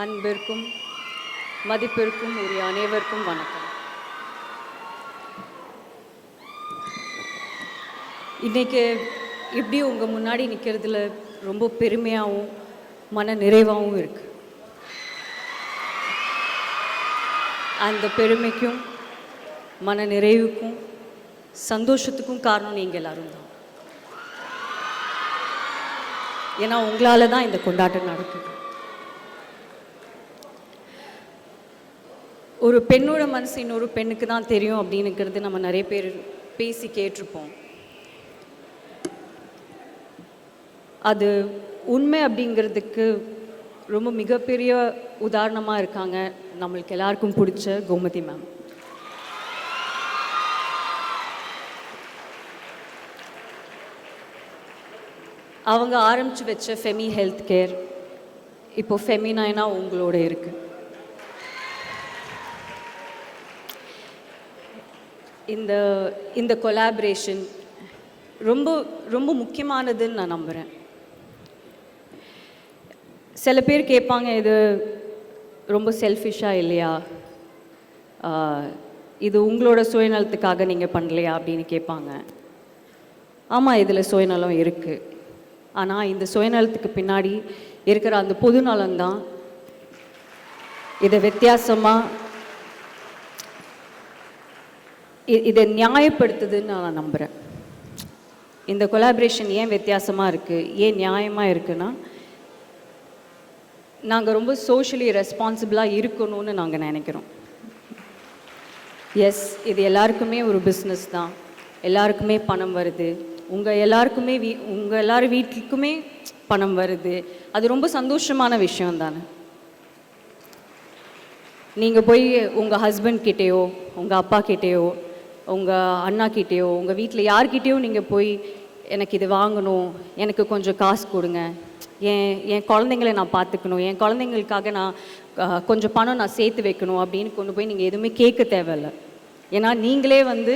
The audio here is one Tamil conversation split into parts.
அன்பிற்கும் மதிப்பிற்கும் உரிய அனைவருக்கும் வணக்கம். இன்னைக்கு இப்படி உங்கள் முன்னாடி நிற்கிறதுல ரொம்ப பெருமையாகவும் மன நிறைவாகவும் இருக்கு. அந்த பெருமைக்கும் மன நிறைவுக்கும் சந்தோஷத்துக்கும் காரணம் நீங்கள் எல்லாரும் தான். ஏன்னா உங்களால் தான் இந்த கொண்டாட்டம் நடக்குது. ஒரு பெண்ணோட மனசு இன்னொரு பெண்ணுக்கு தான் தெரியும் அப்படின்னுக்கிறது நம்ம நிறைய பேர் பேசி கேட்டிருப்போம். அது உண்மை அப்படிங்கிறதுக்கு ரொம்ப மிகப்பெரிய உதாரணமாக இருக்காங்க நம்மளுக்கு எல்லாருக்கும் பிடிச்ச கோமதி மேம் அவங்க ஆரம்பித்து வச்ச ஃபெமி ஹெல்த் கேர் இப்போ ஃபெமினைனா உங்களோட இருக்குது இந்த இந்த கொலாபரேஷன் ரொம்ப ரொம்ப முக்கியமானதுன்னு நான் நம்புகிறேன் சில பேர் கேட்பாங்க இது ரொம்ப செல்ஃபிஷாக இல்லையா? இது உங்களோட சுயநலத்துக்காக நீங்கள் பண்ணலையா? அப்படின்னு கேட்பாங்க. ஆமாம் இதில் சுயநலம் இருக்குது ஆனால் இந்த சுயநலத்துக்கு பின்னாடி இருக்கிற அந்த பொதுநலம் தான் இதை வித்தியாசமாக இதை நியாயப்படுத்துதுன்னு நான் நம்புகிறேன் இந்த கொலாபரேஷன் ஏன் வித்தியாசமாக இருக்குது ஏன் நியாயமாக இருக்குன்னா நாங்கள் ரொம்ப சோஷியலி ரெஸ்பான்சிபிளாக இருக்கணும்னு நாங்கள் நினைக்கிறோம். எஸ் இது எல்லாருக்குமே ஒரு பிஸ்னஸ் தான். எல்லாருக்குமே பணம் வருது. உங்கள் எல்லாருக்குமே வீ உங்கள் எல்லார் வீட்டுக்குமே பணம் வருது. அது ரொம்ப சந்தோஷமான விஷயம் தானே. நீங்கள் போய் உங்கள் ஹஸ்பண்ட் கிட்டேயோ உங்கள் அப்பா கிட்டேயோ உங்கள் அண்ணா கிட்டேயோ உங்கள் வீட்டில் யார்கிட்டேயோ நீங்கள் போய் எனக்கு இது வாங்கணும் எனக்கு கொஞ்சம் காசு கொடுங்க. என் என் குழந்தைங்களை நான் பார்த்துக்கணும் என் குழந்தைங்களுக்காக நான் கொஞ்சம் பணம் நான் சேர்த்து வைக்கணும். அப்படின்னு கொண்டு போய் நீங்கள் எதுவுமே கேட்க தேவையில்ல. ஏன்னா நீங்களே வந்து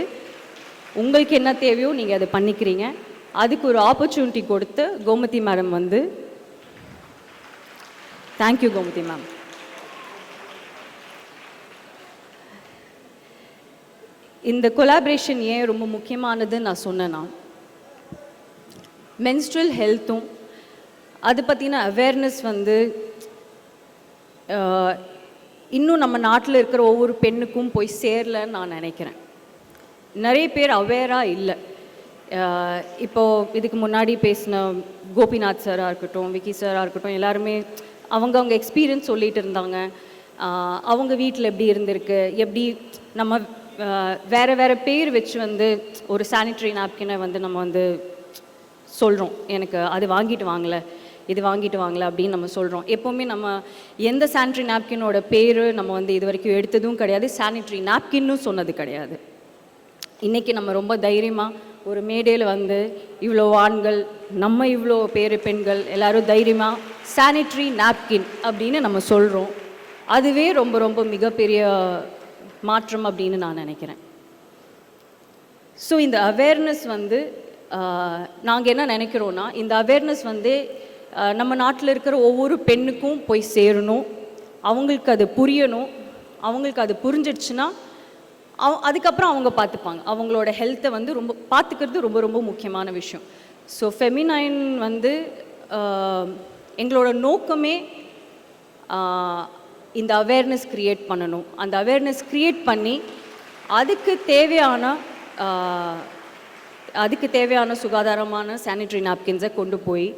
உங்களுக்கு என்ன தேவையோ நீங்கள் அதை பண்ணிக்கிறீங்க. அதுக்கு ஒரு ஆப்பர்ச்சுனிட்டி கொடுத்து கோமதி மேடம் வந்து தேங்க்யூ கோமதி மேம். இந்த கொலாபரேஷன் ஏன் ரொம்ப முக்கியமானதுன்னு நான் சொன்னேன்னா மென்ஸ்ட்ரல் ஹெல்த்தும் அது பற்றின அவேர்னஸ் வந்து இன்னும் நம்ம நாட்டில் இருக்கிற ஒவ்வொரு பெண்ணுக்கும் போய் சேரலன்னு நான் நினைக்கிறேன். நிறைய பேர் அவேராக இல்லை. இப்போது இதுக்கு முன்னாடி பேசின கோபிநாத் சாராக இருக்கட்டும் விக்கி சாராக இருக்கட்டும் எல்லாருமே அவங்க அவங்க எக்ஸ்பீரியன்ஸ் சொல்லிகிட்டு இருந்தாங்க அவங்க வீட்டில் எப்படி இருந்திருக்கு எப்படி நம்ம வேறு வேறு பேர் வச்சு வந்து ஒரு சானிட்ரி நாப்கினை வந்து நம்ம வந்து சொல்கிறோம் எனக்கு அது வாங்கிட்டு வாங்கல இது வாங்கிட்டு வாங்கல அப்படின்னு நம்ம சொல்கிறோம் எப்போவுமே நம்ம எந்த சானிட்ரி நாப்கினோட பேர் நம்ம வந்து இது வரைக்கும் எடுத்ததும் கிடையாது. சானிட்ரி நாப்கின்னும் சொன்னது கிடையாது. இன்னைக்கு நம்ம ரொம்ப தைரியமாக ஒரு மேடையில் வந்து இவ்வளோ ஆண்கள் நம்ம இவ்வளோ பேர் பெண்கள் எல்லாரும் தைரியமாக சானிட்ரி நாப்கின் அப்படின்னு நம்ம சொல்கிறோம் அதுவே ரொம்ப ரொம்ப மிகப்பெரிய மாற்றம் அப்படின்னு நான் நினைக்கிறேன். ஸோ இந்த அவேர்னஸ் வந்து நாங்கள் என்ன நினைக்கிறோன்னா இந்த அவேர்னஸ் வந்து நம்ம நாட்டில் இருக்கிற ஒவ்வொரு பெண்ணுக்கும் போய் சேரணும். அவங்களுக்கு அது புரியணும். அவங்களுக்கு அது புரிஞ்சிடுச்சுன்னா அவ அதுக்கப்புறம் அவங்க பார்த்துப்பாங்க. அவங்களோட ஹெல்த்தை வந்து ரொம்ப பார்த்துக்கிறது ரொம்ப ரொம்ப முக்கியமான விஷயம். ஸோ ஃபெமினைன் வந்து எங்களோட நோக்கமே இந்த அவேர்னஸ் க்ரியேட் பண்ணணும். அந்த அவேர்னஸ் க்ரியேட் பண்ணி அதுக்கு தேவையான அதுக்கு தேவையான சுகாதாரமான சானிட்ரி நாப்கின்ஸை கொண்டு போய்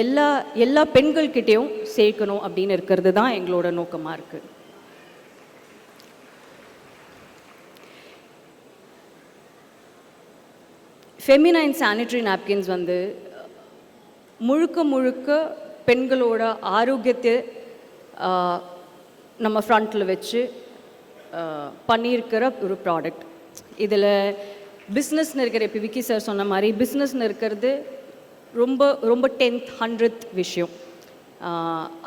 எல்லா எல்லா பெண்கள்கிட்டேயும் சேர்க்கணும் அப்படின்னு இருக்கிறது தான் எங்களோட நோக்கமாக இருக்குது ஃபெமினைன் சானிட்ரி நாப்கின்ஸ் வந்து முழுக்க முழுக்க பெண்களோட ஆரோக்கியத்தை நம்ம ஃப்ரண்ட்டில் வச்சு பண்ணியிருக்கிற ஒரு ப்ராடக்ட் இதில் பிஸ்னஸ்னு இருக்கிற இப்போ விக்கி சார் சொன்ன மாதிரி பிஸ்னஸ்னு இருக்கிறது ரொம்ப ரொம்ப டென்த் ஹண்ட்ரட் விஷயம்.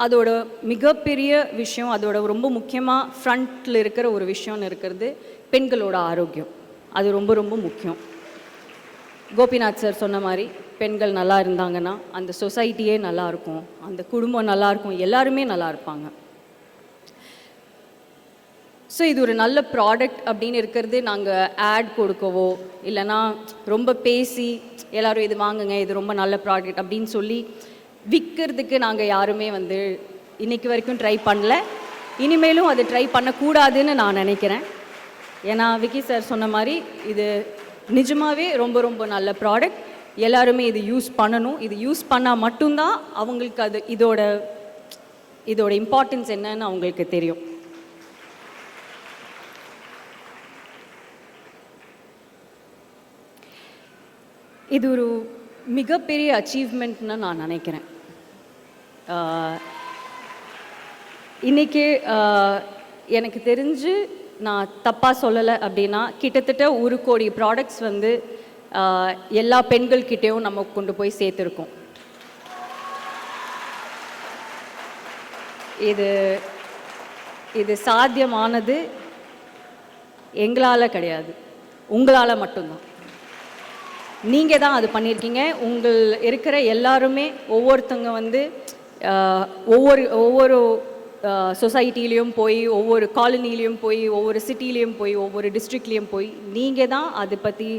அதோட மிகப்பெரிய விஷயம் அதோட ரொம்ப முக்கியமாக ஃப்ரண்ட்டில் இருக்கிற ஒரு விஷயம்னு இருக்கிறது பெண்களோட ஆரோக்கியம். அது ரொம்ப ரொம்ப முக்கியம். கோபிநாத் சார் சொன்ன மாதிரி பெண்கள் நல்லா இருந்தாங்கன்னா அந்த சொசைட்டியே நல்லா இருக்கும் அந்த குடும்பம் நல்லா இருக்கும் எல்லாருமே நல்லா இருப்பாங்க. ஸோ இது ஒரு நல்ல ப்ராடக்ட் அப்படின்னு இருக்கிறது நாங்கள் ஆட் கொடுக்கவோ இல்லைன்னா ரொம்ப பேசி எல்லாரும் இது வாங்குங்க இது ரொம்ப நல்ல ப்ராடக்ட் அப்படின்னு சொல்லி விற்கிறதுக்கு நாங்கள் யாருமே வந்து இன்னைக்கு வரைக்கும் ட்ரை பண்ணல. இனிமேலும் அது ட்ரை பண்ணக்கூடாதுன்னு நான் நினைக்கிறேன். ஏன்னா விக்கி சார் சொன்ன மாதிரி இது நிஜமாகவே ரொம்ப ரொம்ப நல்ல ப்ராடக்ட் எல்லாருமே இது யூஸ் பண்ணணும். இது யூஸ் பண்ணால் மட்டும்தான் அவங்களுக்கு அது இதோட இதோட இம்பார்ட்டன்ஸ் என்னன்னு அவங்களுக்கு தெரியும். இது ஒரு மிகப்பெரிய அச்சீவ்மெண்ட்னு நான் நினைக்கிறேன். இன்றைக்கி எனக்கு தெரிஞ்சு நான் தப்பாக சொல்லலை அப்படின்னா கிட்டத்தட்ட ஒரு கோடி ப்ராடக்ட்ஸ் வந்து எல்லா பெண்கள்கிட்டேயும் நம்ம கொண்டு போய் சேர்த்துருக்கோம். இது இது சாத்தியமானது எங்களால் கிடையாது. உங்களால் மட்டும்தான். நீங்கள் தான் அது பண்ணியிருக்கீங்க. உங்கள் இருக்கிற எல்லாருமே ஒவ்வொருத்தங்க வந்து ஒவ்வொரு ஒவ்வொரு சொசைட்டிலையும் போய் ஒவ்வொரு காலனிலையும் போய் ஒவ்வொரு சிட்டிலையும் போய் ஒவ்வொரு டிஸ்ட்ரிக்ட்லேயும் போய் நீங்கள் தான் அதை பற்றி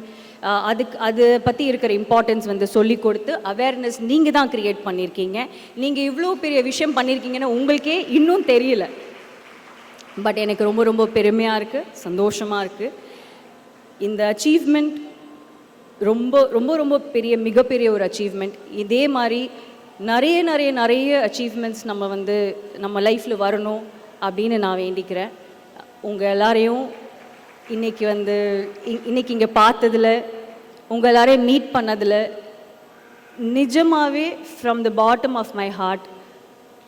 அதுக்கு அது பற்றி இருக்கிற இம்பார்ட்டன்ஸ் வந்து சொல்லி கொடுத்து அவேர்னஸ் நீங்கள் தான் க்ரியேட் பண்ணியிருக்கீங்க நீங்கள் இவ்வளோ பெரிய விஷயம் பண்ணியிருக்கீங்கன்னு உங்களுக்கே இன்னும் தெரியல. பட் எனக்கு ரொம்ப ரொம்ப பெருமையாக இருக்குது சந்தோஷமாக இருக்குது இந்த அச்சீவ்மெண்ட் ரொம்ப ரொம்ப ரொம்ப பெரிய மிகப்பெரிய ஒரு அச்சீவ்மெண்ட் இதே மாதிரி நிறைய நிறைய நிறைய அச்சீவ்மெண்ட்ஸ் நம்ம வந்து நம்ம லைஃப்பில் வரணும் அப்படின்னு நான் வேண்டிக்கிறேன். உங்கள் எல்லாரையும் இன்னைக்கு வந்து இ- இன்னைக்கு இங்கே பார்த்ததில் உங்கள் எல்லாரையும் மீட் பண்ணதில் நிஜமாகவே from the bottom of my heart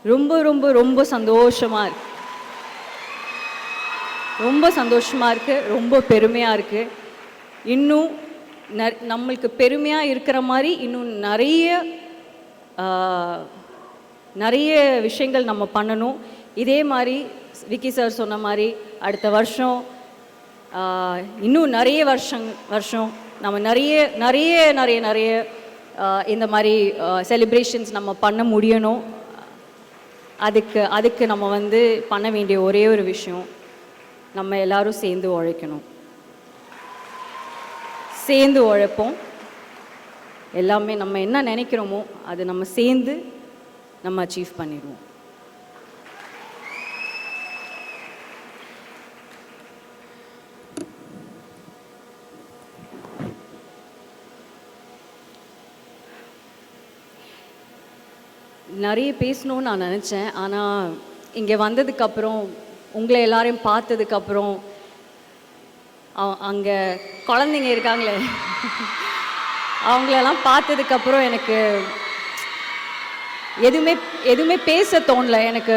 ரொம்ப ரொம்ப ரொம்ப சந்தோஷமாக இருக்கு. ரொம்ப சந்தோஷமாக இருக்குது ரொம்ப பெருமையாக இருக்குது இன்னும் ந நம்மளுக்கு பெருமையாக இருக்கிற மாதிரி இன்னும் நிறைய நிறைய விஷயங்கள் நம்ம பண்ணணும். இதே மாதிரி விக்கி சார் சொன்ன மாதிரி அடுத்த வருஷம் இன்னும் நிறைய வருஷம் வருஷம் நம்ம நிறைய நிறைய நிறைய நிறைய இந்த மாதிரி செலிப்ரேஷன்ஸ் நம்ம பண்ண முடியணும். அதுக்கு அதுக்கு நம்ம வந்து பண்ண வேண்டிய ஒரே ஒரு விஷயம் நம்ம எல்லாரும் சேர்ந்து உழைக்கணும். சேர்ந்து உழைப்போம். எல்லாமே நம்ம என்ன நினைக்கிறோமோ அது நம்ம சேர்ந்து நம்ம அச்சீவ் பண்ணிடுவோம். நிறைய பேசணும்னு நான் நினச்சேன். ஆனால் இங்கே வந்ததுக்கப்புறம் உங்களை எல்லாரையும் பார்த்ததுக்கப்புறம் அங்கே குழந்தைங்க இருக்காங்களே அவங்களெல்லாம் பார்த்ததுக்கப்புறம் எனக்கு எதுவுமே எதுவுமே பேச தோணல. எனக்கு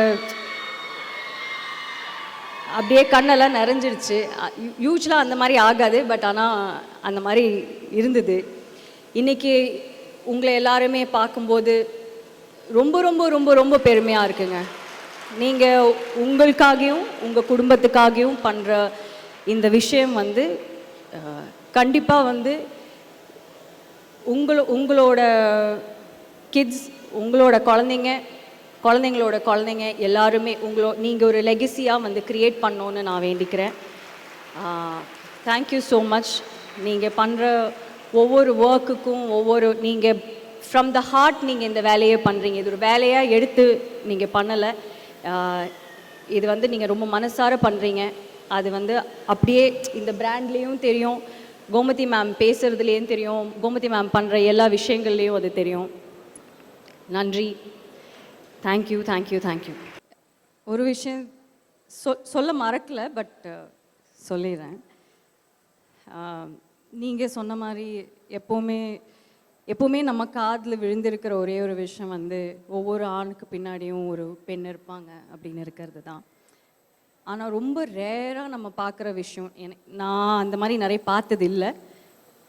அப்படியே கண்ணெல்லாம் நிறைஞ்சிருச்சு. யூஸ்வலாக அந்த மாதிரி ஆகாது. பட் ஆனால் அந்த மாதிரி இருந்தது. இன்னைக்கு உங்களை எல்லாருமே பார்க்கும்போது ரொம்ப ரொம்ப ரொம்ப ரொம்ப பெருமையாக இருக்குங்க. நீங்கள் உங்களுக்காகவும் உங்கள் குடும்பத்துக்காகவும் பண்ணுற இந்த விஷயம் வந்து கண்டிப்பாக வந்து உங்கள உங்களோட கிட்ஸ் உங்களோட குழந்தைங்க குழந்தைங்களோட குழந்தைங்க எல்லாருமே உங்களோ நீங்கள் ஒரு லெகசியாக வந்து க்ரியேட் பண்ணோன்னு நான் வேண்டிக்கிறேன். தேங்க்யூ ஸோ மச் நீங்கள் பண்ணுற ஒவ்வொரு ஒர்க்குக்கும் ஒவ்வொரு நீங்கள் ஃப்ரம் த ஹார்ட் நீங்கள் இந்த வேலையை பண்ணுறீங்க இது ஒரு வேலையாக எடுத்து நீங்கள் பண்ணலை. இது வந்து நீங்கள் ரொம்ப மனசார பண்ணுறீங்க அது வந்து அப்படியே இந்த பிராண்ட்லேயும் தெரியும். கோமதி மேம் பேசுகிறதுலேயும் தெரியும். கோமதி மேம் பண்ணுற எல்லா விஷயங்கள்லேயும் அது தெரியும். நன்றி. தேங்க்யூ தேங்க்யூ தேங்க்யூ ஒரு விஷயம் சொ சொல்ல மறக்கல பட் சொல்லிடுறேன். நீங்கள் சொன்ன மாதிரி எப்போவுமே எப்போவுமே நம்ம காதில் விழுந்திருக்கிற ஒரே ஒரு விஷயம் வந்து ஒவ்வொரு ஆணுக்கு பின்னாடியும் ஒரு பெண் இருப்பாங்க அப்படின்னு இருக்கிறது தான் ஆனால் ரொம்ப ரேராக நம்ம பார்க்குற விஷயம் எனக்கு நான் அந்த மாதிரி நிறைய பார்த்தது இல்லை.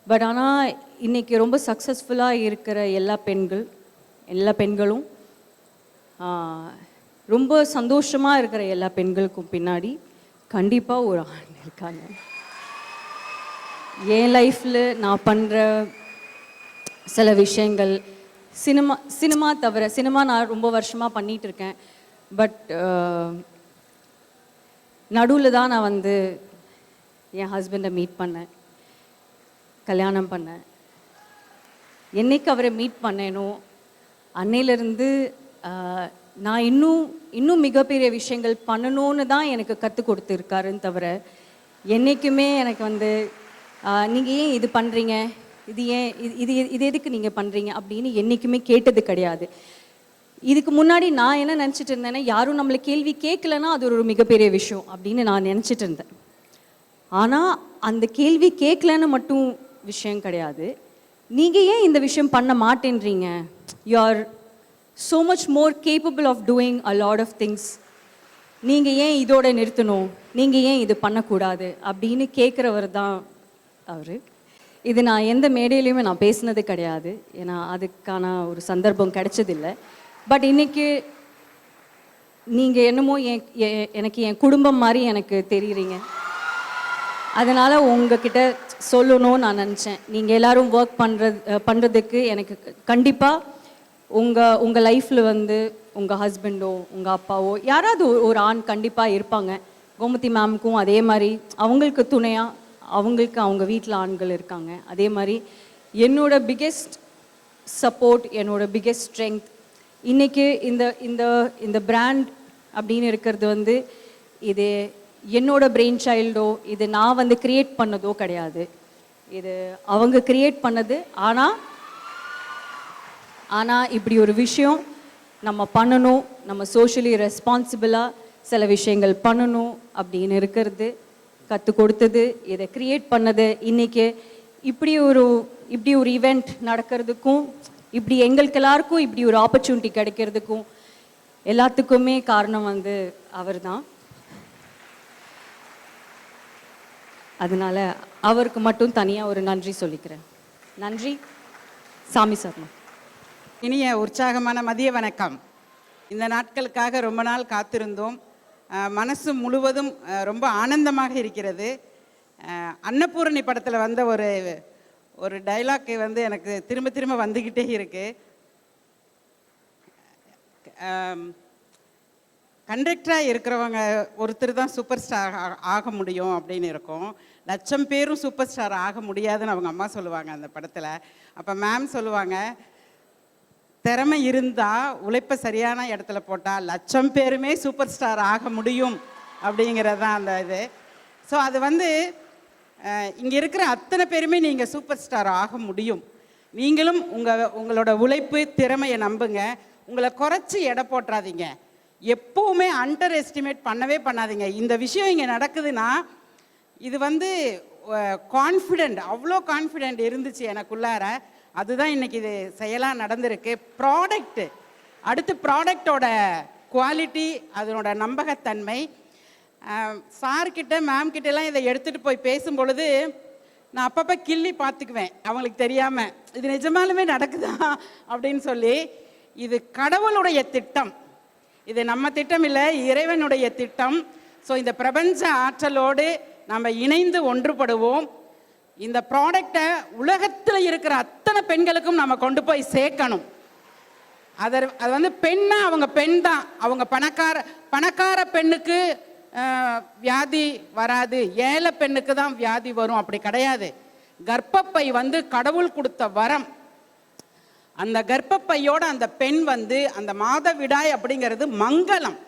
பட் ஆனால் இன்னைக்கு ரொம்ப சக்ஸஸ்ஃபுல்லாக இருக்கிற எல்லா பெண்கள் எல்லா பெண்களும் ரொம்ப சந்தோஷமாக இருக்கிற எல்லா பெண்களுக்கும் பின்னாடி கண்டிப்பாக ஒரு ஆண் இருக்காங்க. என் லைஃப்பில் நான் பண்ணுற சில விஷயங்கள். சினிமா சினிமா தவிர சினிமா நான் ரொம்ப வருஷமாக பண்ணிட்டு இருக்கேன் பட் நடுவில் தான் நான் வந்து என் ஹஸ்பண்டை மீட் பண்ணேன். கல்யாணம் பண்ணேன். என்னைக்கு அவரை மீட் பண்ணேனோ அன்னையிலேருந்து நான் இன்னும் இன்னும் மிகப்பெரிய விஷயங்கள் பண்ணணும்னு தான் எனக்கு கற்றுக் கொடுத்துருக்காருன்னு தவிர என்றைக்குமே எனக்கு வந்து நீங்கள் ஏன் இது பண்ணுறீங்க இது ஏன் இது இது இது எதுக்கு நீங்கள் பண்ணுறீங்க அப்படின்னு என்றைக்குமே கேட்டது கிடையாது. இதுக்கு முன்னாடி நான் என்ன நினச்சிட்டு இருந்தேன்னா யாரும் நம்மளை கேள்வி கேட்கலன்னா அது ஒரு மிகப்பெரிய விஷயம் அப்படின்னு நான் நினச்சிட்டு இருந்தேன். ஆனால் அந்த கேள்வி கேட்கலன்னு மட்டும் விஷயம் கிடையாது. நீங்கள் ஏன் இந்த விஷயம் பண்ண மாட்டேன்றீங்க? You are so much more capable of doing a lot of things நீங்கள் ஏன் இதோட நிறுத்தணும்? நீங்கள் ஏன் இது பண்ணக்கூடாது? அப்படின்னு கேட்குறவர் தான் அவர். இது நான் எந்த மேடையிலையுமே நான் பேசினது கிடையாது. ஏன்னா அதுக்கான ஒரு சந்தர்ப்பம் கிடைச்சதில்லை. பட் இன்னைக்கு நீங்கள் என்னமோ என் எனக்கு என் குடும்பம் மாதிரி எனக்கு தெரியுறீங்க. அதனால் உங்ககிட்ட சொல்லணும்னு நான் நினச்சேன். நீங்கள் எல்லோரும் ஒர்க் பண்ணுறது பண்ணுறதுக்கு எனக்கு கண்டிப்பாக உங்கள் உங்கள் லைஃப்பில் வந்து உங்கள் ஹஸ்பண்டோ உங்கள் அப்பாவோ யாராவது ஒரு- ஒரு ஆண் கண்டிப்பாக இருப்பாங்க. கோமதி மேம்க்கும் அதே மாதிரி அவங்களுக்கு துணையாக அவங்களுக்கு அவங்க வீட்டில் ஆண்கள் இருக்காங்க. அதே மாதிரி என்னோட பிக்கெஸ்ட் சப்போர்ட் என்னோட பிக்கெஸ்ட் ஸ்ட்ரென்த் இன்றைக்கி இந்த இந்த இந்த பிராண்ட் அப்படின்னு இருக்கிறது வந்து இது என்னோட பிரெயின் சைல்டோ இது நான் வந்து கிரியேட் பண்ணதோ கிடையாது. இது அவங்க கிரியேட் பண்ணது ஆனால் ஆனால் இப்படி ஒரு விஷயம் நம்ம பண்ணணும் நம்ம சோஷியலி ரெஸ்பான்சிபிளாக சில விஷயங்கள் பண்ணணும் அப்படின்னு இருக்கிறது. கற்றுக் கொடுத்தது இதை கிரியேட் பண்ணது. இன்னைக்கு இப்படி ஒரு இப்படி ஒரு ஈவெண்ட் நடக்கிறதுக்கும் இப்படி எங்களுக்கு எல்லாருக்கும் இப்படி ஒரு ஆப்பர்ச்சுனிட்டி கிடைக்கிறதுக்கும் எல்லாத்துக்குமே காரணம் வந்து அவர் தான் அதனால அவருக்கு மட்டும் தனியாக ஒரு நன்றி சொல்லிக்கிறேன். நன்றி. சாமி சர்மா இனிய உற்சாகமான மதிய வணக்கம். இந்த நாட்களுக்காக ரொம்ப நாள் காத்திருந்தோம். மனசு முழுவதும் ரொம்ப ஆனந்தமாக இருக்கிறது. அன்னபூரணி படத்தில் வந்த ஒரு ஒரு டைலாக் வந்து எனக்கு திரும்ப திரும்ப வந்துக்கிட்டே இருக்கு. கண்டக்டராக இருக்கிறவங்க ஒருத்தர் தான் சூப்பர் ஸ்டார் ஆக முடியும் அப்படின்னு இருக்கும். லட்சம் பேரும் சூப்பர் ஸ்டார் ஆக முடியாதுன்னு அவங்க அம்மா சொல்லுவாங்க அந்த படத்தில். அப்போ மேம் சொல்லுவாங்க திறமை இருந்தால் உழைப்பை சரியான இடத்துல போட்டால் லட்சம் பேருமே சூப்பர் ஸ்டார் ஆக முடியும் அப்படிங்கிறது தான் அந்த இது. ஸோ அது வந்து இங்கே இருக்கிற அத்தனை பேருமே நீங்கள் சூப்பர் ஸ்டார் ஆக முடியும். நீங்களும் உங்கள் உங்களோட உழைப்பு திறமையை நம்புங்க. உங்களை குறைச்சி எடை போட்டுறாதீங்க. எப்போவுமே அண்டர் எஸ்டிமேட் பண்ணவே பண்ணாதீங்க. இந்த விஷயம் இங்கே நடக்குதுன்னா இது வந்து கான்ஃபிடென்ட் அவ்வளோ கான்ஃபிடென்ட் இருந்துச்சு எனக்குள்ளார. அதுதான் இன்னைக்கு இது செயலாக நடந்திருக்கு. ப்ராடக்ட் அடுத்து ப்ராடக்டோட குவாலிட்டி அதனோட நம்பகத்தன்மை. சார்கிட்ட மேம் கிட்டலாம் இதை எடுத்துகிட்டு போய் பேசும்பொழுது நான் அப்பப்போ கிள்ளி பார்த்துக்குவேன். அவங்களுக்கு தெரியாமல் இது நிஜமாலுமே நடக்குதா? அப்படின்னு சொல்லி இது கடவுளுடைய திட்டம். இது நம்ம திட்டம் இல்லை இறைவனுடைய திட்டம். ஸோ இந்த பிரபஞ்ச ஆற்றலோடு நம்ம இணைந்து ஒன்றுபடுவோம். இந்த ப்ராடக்டை உலகத்தில் இருக்கிற அத்தனை பெண்களுக்கும் நம்ம கொண்டு போய் சேர்க்கணும். அதை அது வந்து பெண்ணா அவங்க பெண் தான். அவங்க பணக்கார பணக்கார பெண்ணுக்கு வியாதி வராது. ஏழை பெண்ணுக்கு தான் வியாதி வரும். அப்படி கிடையாது. கர்ப்பப்பை வந்து கடவுள் கொடுத்த வரம். அந்த கர்ப்பப்பையோட அந்த பெண் வந்து அந்த மாதவிடாய் அப்படிங்கிறது மங்களம்.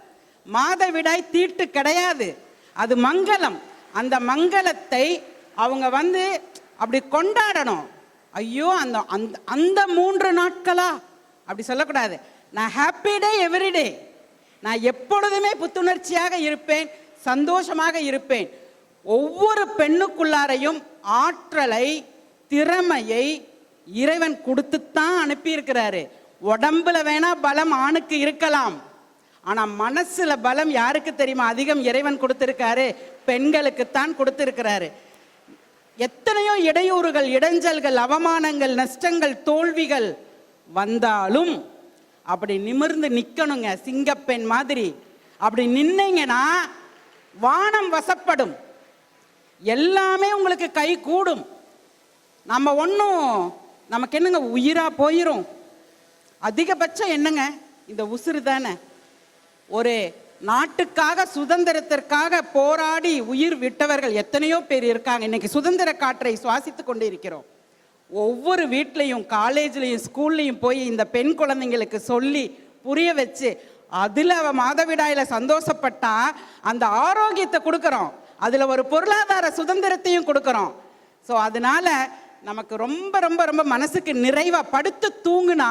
மாதவிடாய் தீட்டு கிடையாது. அது மங்களம். அந்த மங்களத்தை அவங்க வந்து அப்படி கொண்டாடணும். ஐயோ அந்த அந்த அந்த மூன்று நாட்களா? அப்படி சொல்லக்கூடாது. நான் ஹாப்பி டே எவ்ரிடே நான் எப்பொழுதுமே புத்துணர்ச்சியாக இருப்பேன் சந்தோஷமாக இருப்பேன். ஒவ்வொரு பெண்ணுக்குள்ளாரையும் ஆற்றலை திறமையை இறைவன் கொடுத்துத்தான் அனுப்பியிருக்கிறாரு. உடம்புல வேணா பலம் ஆணுக்கு இருக்கலாம். ஆனா மனசுல பலம் யாருக்கு தெரியுமா? அதிகம் இறைவன் கொடுத்திருக்காரு பெண்களுக்குத்தான் கொடுத்திருக்கிறாரு. எத்தனையோ இடையூறுகள் இடைஞ்சல்கள் அவமானங்கள் நஷ்டங்கள் தோல்விகள் வந்தாலும் அப்படி நிமிர்ந்து நிற்கணுங்க சிங்கப்பெண் மாதிரி. அப்படி நின்னீங்கன்னா வானம் வசப்படும். எல்லாமே உங்களுக்கு கை கூடும். நம்ம ஒன்றும் நமக்கு என்னங்க உயிராக போயிடும் அதிகபட்சம் என்னங்க இந்த உசுறு தானே. ஒரு நாட்டுக்காக சுதந்திரத்திற்காக போராடி உயிர் விட்டவர்கள் எத்தனையோ பேர் இருக்காங்க. இன்னைக்கு சுதந்திர காற்றை சுவாசித்து கொண்டு இருக்கிறோம் ஒவ்வொரு வீட்லேயும் காலேஜ்லேயும் ஸ்கூல்லையும் போய் இந்த பெண் குழந்தைங்களுக்கு சொல்லி புரிய வச்சு அதில் அவ மாதவிடாயில் சந்தோஷப்பட்டா அந்த ஆரோக்கியத்தை கொடுக்குறோம். அதில் ஒரு பொருளாதார சுதந்திரத்தையும் கொடுக்குறோம். ஸோ அதனால நமக்கு ரொம்ப ரொம்ப ரொம்ப மனசுக்கு நிறைவாக படுத்து தூங்குனா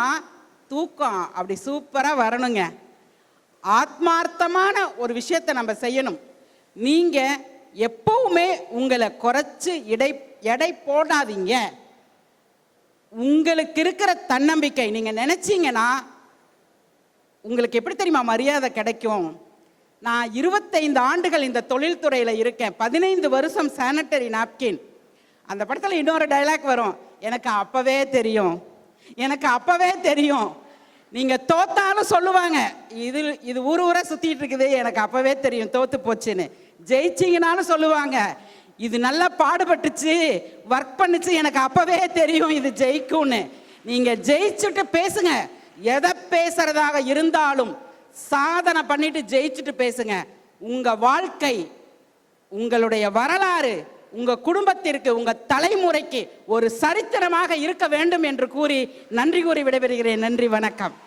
தூக்கம் அப்படி சூப்பராக வரணுங்க. ஆத்மார்த்தமான ஒரு விஷயத்தை நம்ம செய்யணும். நீங்கள் எப்பவுமே உங்களை குறைச்சி இடை எடை போடாதீங்க. உங்களுக்கு இருக்கிற தன்னம்பிக்கை நீங்கள் நினச்சிங்கன்னா உங்களுக்கு எப்படி தெரியுமா மரியாதை கிடைக்கும்? நான் இருபத்தைந்து ஆண்டுகள் இந்த தொழில்துறையில் இருக்கேன். பதினைந்து வருஷம் சானிட்டரி நாப்கின் அந்த படத்தில் இன்னொரு டைலாக் வரும். எனக்கு அப்போவே தெரியும். எனக்கு அப்போவே தெரியும். நீங்க தோத்தாலும் சொல்லுவாங்க. இது இது ஊர் ஊரா சுத்திட்டு இருக்குது எனக்கு அப்பவே தெரியும் தோத்து போச்சுன்னு. ஜெயிச்சிங்கனாலும் சொல்லுவாங்க. இது நல்லா பாடுபட்டுச்சு ஒர்க் பண்ணுச்சு எனக்கு அப்பவே தெரியும் இது ஜெயிக்கும்னு. நீங்க ஜெயிச்சுட்டு பேசுங்க. எதை பேசுறதாக இருந்தாலும் சாதனை பண்ணிட்டு ஜெயிச்சுட்டு பேசுங்க. உங்க வாழ்க்கை உங்களுடைய வரலாறு உங்கள் குடும்பத்திற்கு உங்கள் தலைமுறைக்கு ஒரு சரித்திரமாக இருக்க வேண்டும் என்று கூறி நன்றி கூறி விடைபெறுகிறேன். நன்றி வணக்கம்.